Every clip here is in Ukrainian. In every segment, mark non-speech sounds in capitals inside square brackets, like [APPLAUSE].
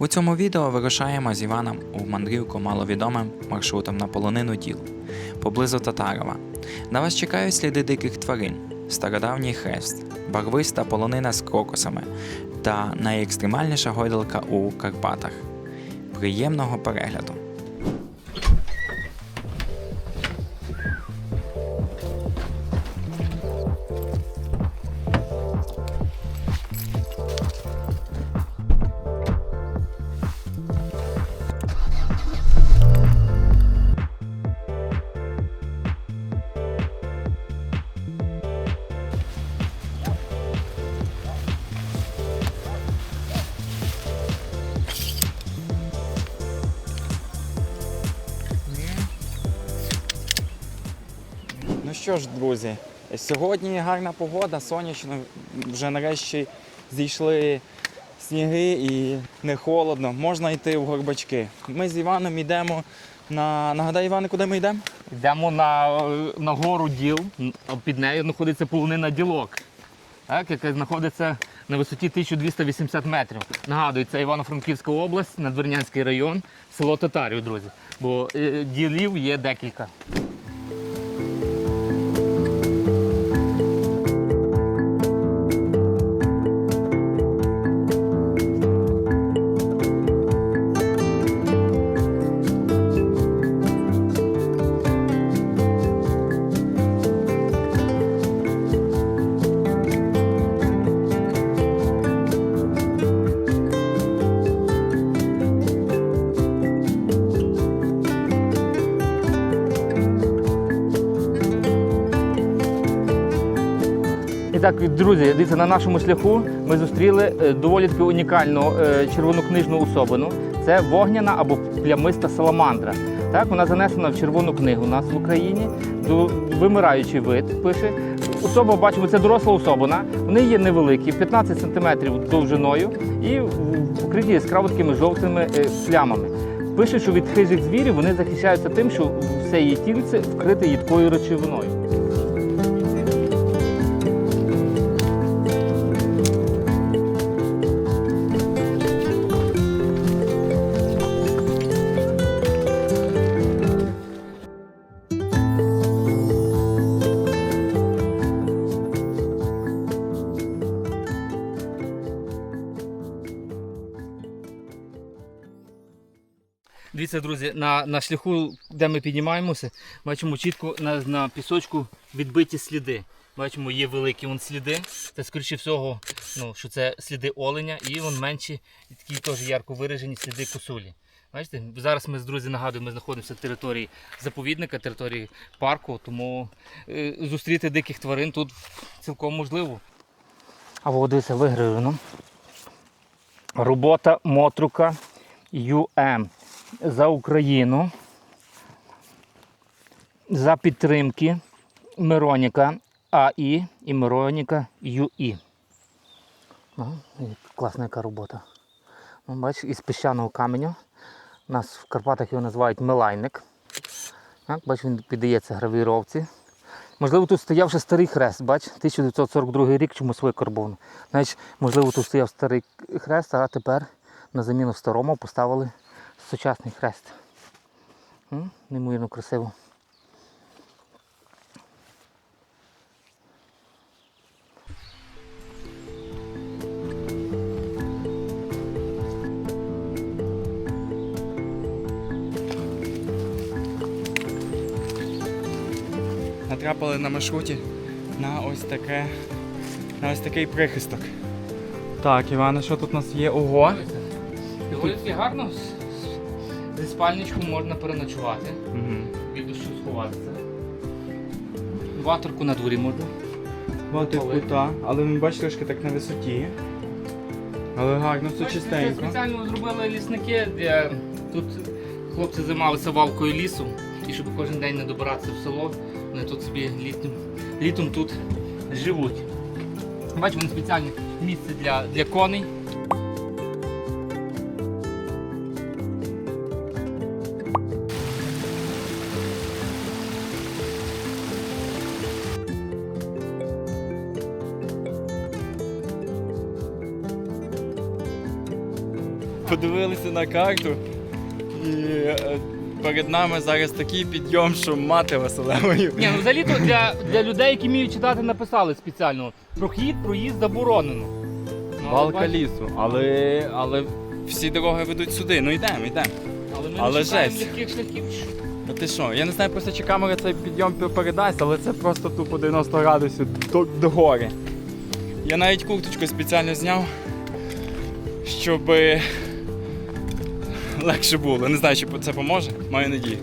У цьому відео вирушаємо з Іваном у мандрівку маловідомим маршрутом на полонину діл поблизу Татарова. На вас чекають сліди диких тварин, стародавній хрест, барвиста полонина з крокосами та найекстремальніша гойдалка у Карпатах. Приємного перегляду! Що ж, друзі, сьогодні гарна погода, сонячно, вже нарешті зійшли сніги і не холодно, можна йти в горбачки. Ми з Іваном йдемо на. Нагадай, Іване, куди ми йдемо? Йдемо на, на гору діл, під нею знаходиться полонина ділок, так, яка знаходиться на висоті 1280 метрів. Нагадую, це Івано-Франківська область, Надвірнянський район, село Татарів, друзі. Бо е, ділів є декілька. Так, друзі, дивіться, на нашому шляху ми зустріли е, доволі таки унікальну е, червонокнижну особину. Це вогняна або плямиста саламандра. Так, вона занесена в червону книгу у нас в Україні. Вимираючий вид пише. Особа, бачимо, це доросла особина. Вони є невеликі, 15 см довжиною і в- покриті яскраво такими жовтими е, плямами. Пише, що від хижих звірів вони захищаються тим, що все її тільце вкрите їдкою речовиною. Дивіться, друзі, на, на шляху, де ми піднімаємося, бачимо чітко на, на пісочку відбиті сліди. Бачимо, є великі вон сліди. Це, скоріше всього, ну, що це сліди оленя, і вон менші, такі теж ярко виражені сліди косулі. Бачите, зараз ми з друзі нагадую, ми знаходимося на території заповідника, території парку, тому е, зустріти диких тварин тут цілком можливо. А водиться вигравлено. Робота Мотрука ЮМ за Україну, за підтримки Мироніка АІ і Мироніка ЮІ. Ну, класна яка робота. Ну, бачиш, із піщаного каменю. Нас в Карпатах його називають милайник. Так, бач, він піддається гравіровці. Можливо, тут стояв ще старий хрест, бач, 1942 рік чомусь викарбовано. Значить, можливо, тут стояв старий хрест, а тепер на заміну старому поставили сучасний хрест. Неймовірно красиво. Натрапили на маршруті на ось таке. На ось такий прихисток. Так, Іване, що тут у нас є? Ого! Доволі гарно. Зі спальничком можна переночувати, від дощу сховатися. Ватерку на дворі можна. Бати Коли? кута, але ми бачите трошки так на висоті. Але гарно, все Бачите, Це чистенько. спеціально зробили лісники, де тут хлопці займалися валкою лісу, і щоб кожен день не добиратися в село, вони тут собі літом, літом тут живуть. Бачимо, вони спеціальне місце для, для коней. Подивилися на карту. І е, перед нами зараз такий підйом, що мати Василевою. Ні, ну взагалі то для, для людей, які вміють читати, написали спеціально. Прохід, проїзд заборонено. Ну, Балка бачиш, лісу. Але, але всі дороги ведуть сюди. Ну йдемо, йдемо. Але ми але не шукаємо жесть. легких шляхів. А ти що? Я не знаю, просто чи камера цей підйом передасть, але це просто тупо 90 градусів до, до гори. Я навіть курточку спеціально зняв, щоб [LAUGHS] легше було. Не знаю, чи це поможе, маю надію.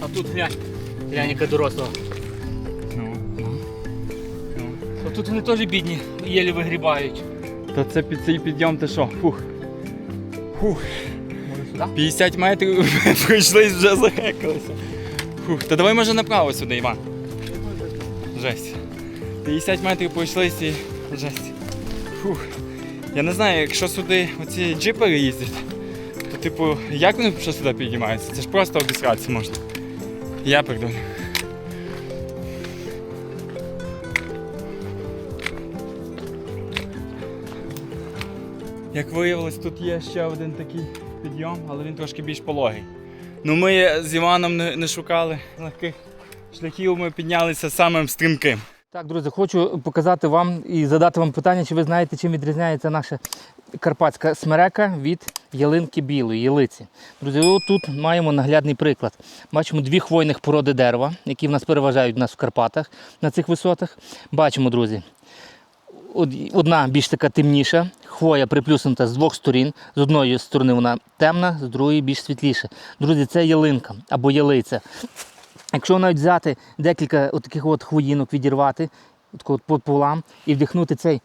А тут глянь, глянь, яка доросла. Ну. Ну. Тут вони теж бідні, єлі вигрібають. То це під цей підйом ти що? Фух. Фух. Може 50 метрів [LAUGHS] пройшли вже захекалися. Фух. Та давай може направо сюди, Іван. Жесть. 50 метрів пройшлися і жесть. Фух. Я не знаю, якщо сюди оці джипери їздять, то типу, як вони що сюди піднімаються? Це ж просто обісратися можна. Я придумав. Як виявилось, тут є ще один такий підйом, але він трошки більш пологий. Ну ми з Іваном не, шукали легких шляхів, ми піднялися самим стрімким. Так, друзі, хочу показати вам і задати вам питання, чи ви знаєте, чим відрізняється наша карпатська смерека від ялинки білої, ялиці. Друзі, тут маємо наглядний приклад. Бачимо дві хвойних породи дерева, які в нас переважають в нас в Карпатах на цих висотах. Бачимо, друзі, одна більш така темніша, хвоя приплюснута з двох сторін. З одної сторони вона темна, з другої більш світліша. Друзі, це ялинка або ялиця. Якщо навіть взяти декілька таких от хвоїнок, відірвати от от пополам і вдихнути цей,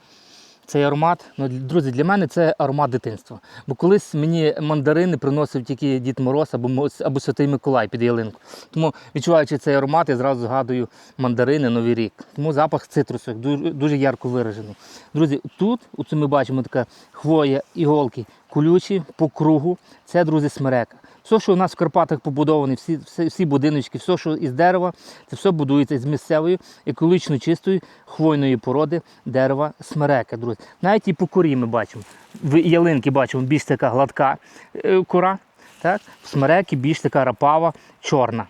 цей аромат, ну, друзі, для мене це аромат дитинства. Бо колись мені мандарини приносив тільки Дід Мороз або, або Святий Миколай під ялинку. Тому відчуваючи цей аромат, я зразу згадую мандарини, Новий рік. Тому запах цитрусу дуже, дуже ярко виражений. Друзі, тут, оце ми бачимо така хвоя, іголки, колючі по кругу. Це, друзі, смерека. Все, що у нас в Карпатах побудовано, всі, всі, всі будиночки, все, що із дерева, це все будується з місцевої екологічно чистої хвойної породи дерева смерека, друзі. Навіть і по корі ми бачимо. В ялинки бачимо більш така гладка е, кора, так? в смереки більш така рапава, чорна.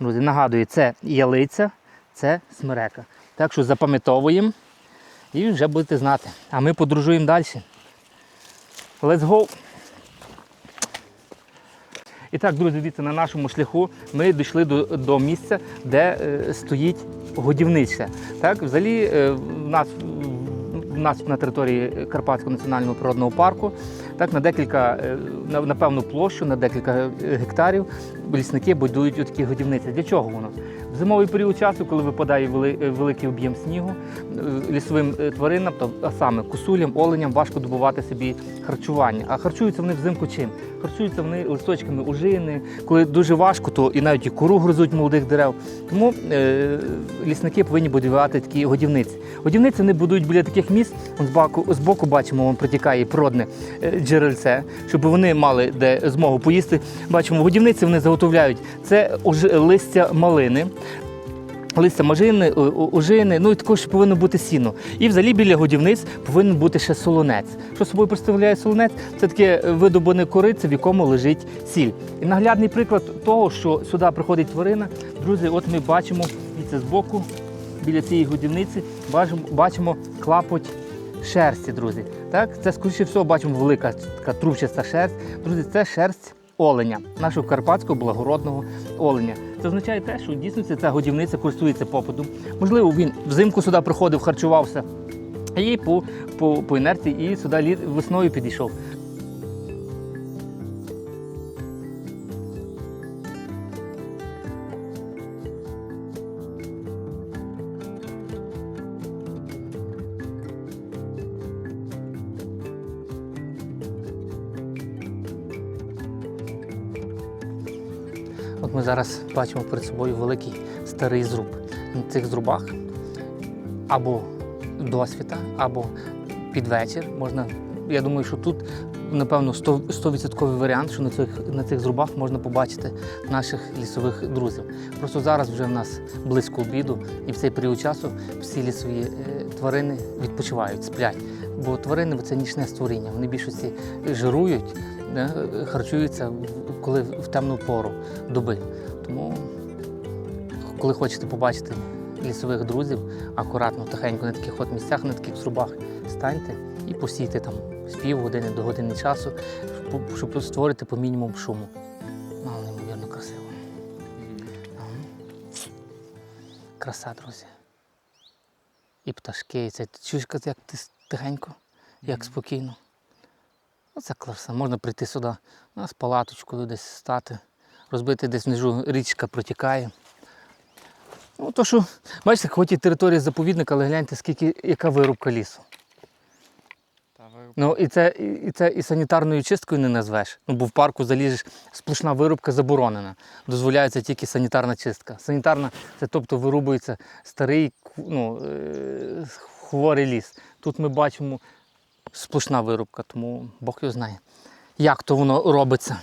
Друзі, нагадую, це ялиця, це смерека. Так що запам'ятовуємо і вже будете знати. А ми подорожуємо далі. Let's go! І так, друзі, дивіться, на нашому шляху ми дійшли до, до місця, де е, стоїть годівниця. Так, взагалі, е, в нас в нас на території Карпатського національного природного парку, так на декілька е, на, на певну площу, на декілька гектарів лісники будують такі годівниці. Для чого воно? В зимовий період часу, коли випадає е, великий об'єм снігу, е, лісовим тваринам, а саме косулям, оленям важко добувати собі харчування. А харчуються вони взимку чим? Харчуються вони листочками ужини. Коли дуже важко, то і навіть і кору гризуть молодих дерев. Тому е, лісники повинні будувати такі годівниці. Годівниці вони будують біля таких місць. З боку, з боку бачимо, вон протікає природне джерельце, щоб вони мали де змогу поїсти. Бачимо, годівниці вони заготовляють. Це листя малини. Листя мажини, ожини, ну і також повинно бути сіно. І взагалі біля годівниць повинен бути ще солонець. Що собою представляє солонець? Це таке видобане корице, в якому лежить сіль. І наглядний приклад того, що сюди приходить тварина. Друзі, от ми бачимо і це збоку, біля цієї годівниці, бачимо клапоть шерсті, друзі. Так, це скоріше всього бачимо велика така трубчаста шерсть. Друзі, це шерсть оленя, нашого карпатського благородного оленя. Це означає те, що дійсно ця годівниця користується попитом. Можливо, він взимку сюди приходив, харчувався. І по, по, по інерції і сюди весною підійшов. Зараз бачимо перед собою великий старий зруб. На цих зрубах або досвіта, або під вечір можна. Я думаю, що тут, напевно, 100%, 100% варіант, що на цих, на цих зрубах можна побачити наших лісових друзів. Просто зараз вже в нас близько обіду, і в цей період часу всі лісові е, тварини відпочивають, сплять. Бо тварини це нічне створіння. Вони більшості жирують, харчуються коли в темну пору доби. Тому, коли хочете побачити лісових друзів, акуратно, тихенько на таких от місцях, на таких зрубах станьте і посійте там з півгодини до години часу, щоб- створити по мінімуму шуму. Ну, неймовірно красиво. Краса, друзі. І пташки, і це чуєш, як ти тихенько, як спокійно. Оце краса. Можна прийти сюди, нас палаточкою десь стати, розбити десь внизу річка протікає. Ну, то що, бачите, хоч і територія заповідника, але гляньте, скільки, яка вирубка лісу. Та ви- Ну і це, і це і санітарною чисткою не назвеш. Ну, бо в парку залізеш, сплошна вирубка заборонена. Дозволяється тільки санітарна чистка. Санітарна це тобто вирубується старий ну, е, хворий ліс. Тут ми бачимо сплошна вирубка, тому Бог його знає, як то воно робиться.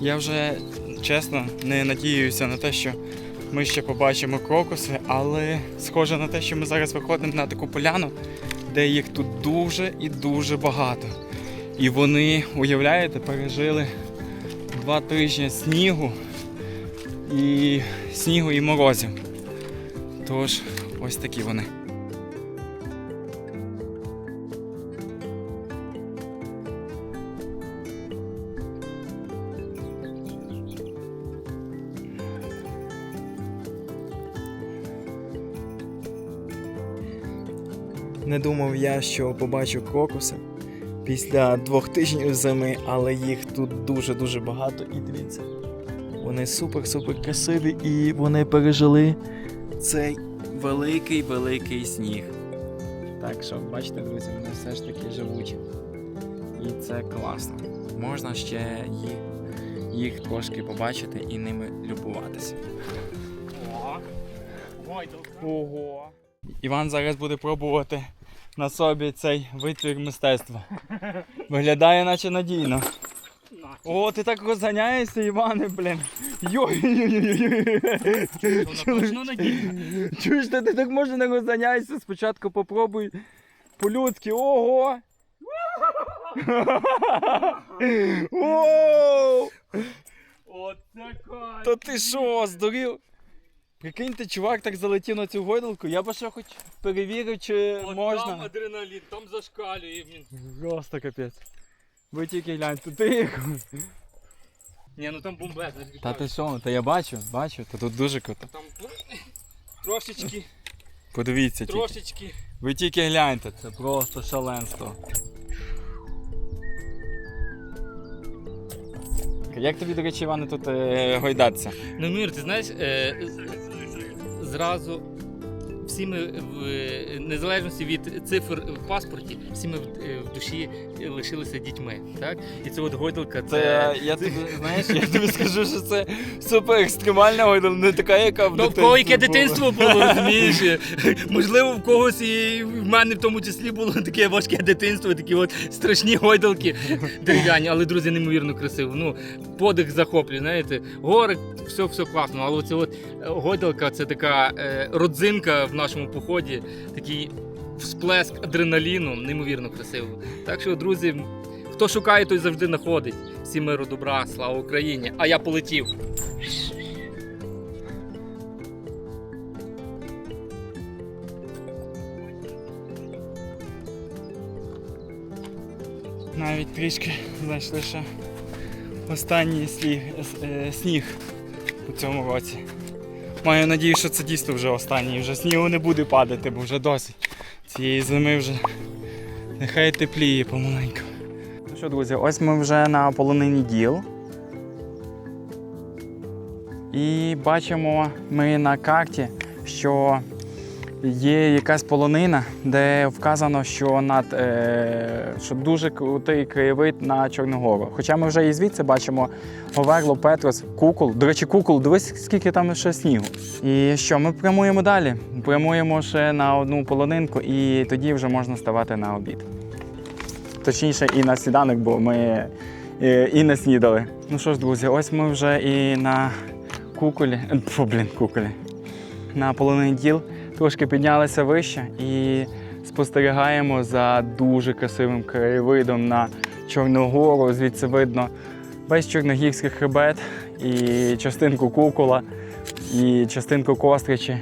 Я вже чесно не надіюся на те, що ми ще побачимо крокуси, але схоже на те, що ми зараз виходимо на таку поляну, де їх тут дуже і дуже багато. І вони, уявляєте, пережили два тижні снігу і снігу і морозів. Тож, ось такі вони. Не думав я, що побачу крокуси після двох тижнів зими, але їх тут дуже-дуже багато. І дивіться, вони супер-супер красиві і вони пережили цей великий-великий сніг. Так що, бачите, друзі, вони все ж таки живучі. І це класно. Можна ще їх, їх трошки побачити і ними любуватися. Ого. Іван зараз буде пробувати на собі цей витвір мистецтва. Виглядає наче надійно. О, ти так розганяєшся, Іване, блін. Йой-йой-йой. Надійно. Чуєш, ти, ти так може не розганяйся. Спочатку попробуй по-людськи. Ого! Воу! Оце кайф. Та ти що, здурів? Прикиньте, чувак так залетів на цю гойдалку. Я би ще хоч перевірив, чи Там можна. адреналін, там зашкалює. Просто капець. Ви тільки гляньте, тихо. Ні, ну там бомбезно. Та ти що, та я бачу, бачу, та тут дуже круто. Там трошечки, Подивіться тільки. трошечки. Ви тільки гляньте, це просто шаленство. Як тобі, до речі, Іване, тут е, гойдатися? Ну, Мір, ти знаєш, е, з- зразу всі ми в е, незалежності від цифр в паспорті, всі ми в, е, душі лишилися дітьми. Так? І це от гойдалка, це. Це я тобі, знаєш, я тобі скажу, що це супер екстремальна гойдалка, не така, яка в Ну, в кого яке дитинстві дитинство було, розумієш? Можливо, в когось і в мене в тому числі було таке важке дитинство, такі от страшні гойдалки дерев'яні, але друзі, неймовірно красиво. Ну, подих захоплює, знаєте, гори, все, все класно. Але оце от е, гойдалка це така родзинка в нашому поході, такий всплеск адреналіну, неймовірно красиво. Так що, друзі, хто шукає, той завжди знаходить. Всі миру, добра, слава Україні! А я полетів. Навіть трішки знайшли ще останній сліг, е, сніг у цьому році. Маю надію, що це дійсно вже останній. Вже снігу не буде падати, бо вже досить. Цієї зими вже нехай тепліє помаленьку. Ну що, друзі, ось ми вже на полонині діл. І бачимо ми на карті, що є якась полонина, де вказано, що над е, що дуже крутий краєвид на Чорногору. Хоча ми вже і звідси бачимо Говерло, Петрос, Кукол. До речі, Кукол, дивись, скільки там ще снігу. І що, ми прямуємо далі. Прямуємо ще на одну полонинку, і тоді вже можна ставати на обід. Точніше, і на сніданок, бо ми е, і не снідали. Ну що ж, друзі, ось ми вже і на куколі. Фу, блін, куколі. на полонин діл, трошки піднялися вище і спостерігаємо за дуже красивим краєвидом на Чорногору. Звідси видно весь чорногірський хребет і частинку кукола, і частинку костричі.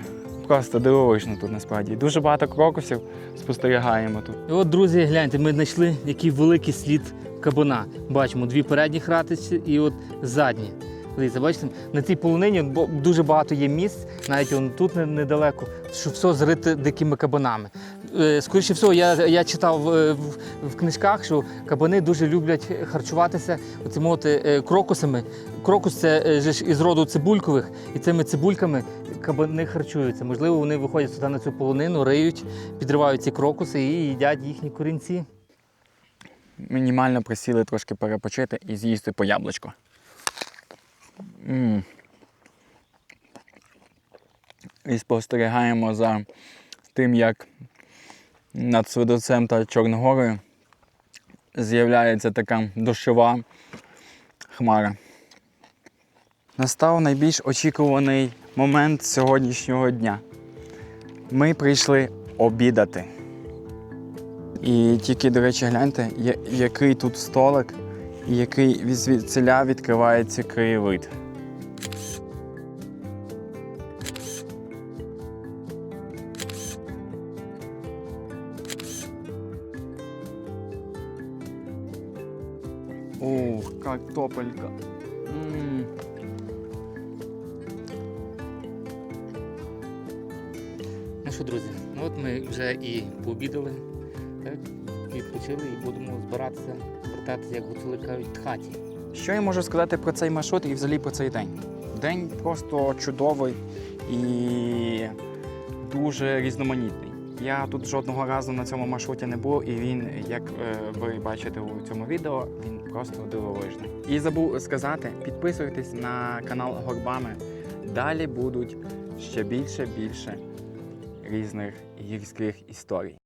Просто дивовижно тут насправді. Дуже багато крокусів спостерігаємо тут. І от, друзі, гляньте, ми знайшли який великий слід кабана. Бачимо дві передні ратиці і от задні. Дивіться, бачите, на цій полонині дуже багато є місць, навіть он тут недалеко, що все зрите дикими кабанами. Е, Скоріше всього, я, я читав е, в, в книжках, що кабани дуже люблять харчуватися оцими от, е, крокусами. Крокус це ж із роду цибулькових, і цими цибульками кабани харчуються. Можливо, вони виходять сюди на цю полонину, риють, підривають ці крокуси і їдять їхні корінці. Мінімально присіли трошки перепочити і з'їсти по яблучку. М І спостерігаємо за тим, як над Свидоцем та Чорногорою з'являється така дощова хмара. Настав найбільш очікуваний момент сьогоднішнього дня. Ми прийшли обідати. І тільки, до речі, гляньте, який тут столик який від звідсиля відкривається краєвид. Ух, картопелька. М. Ну що, друзі, ну от ми вже і пообідали, так, відпочили і будемо збиратися, вертатися, як гуцули кажуть, хаті. Що я можу сказати про цей маршрут і взагалі про цей день? День просто чудовий і дуже різноманітний. Я тут жодного разу на цьому маршруті не був, і він, як е, ви бачите у цьому відео, він просто дивовижний. І забув сказати, підписуйтесь на канал Горбами. Далі будуть ще більше більше різних гірських історій.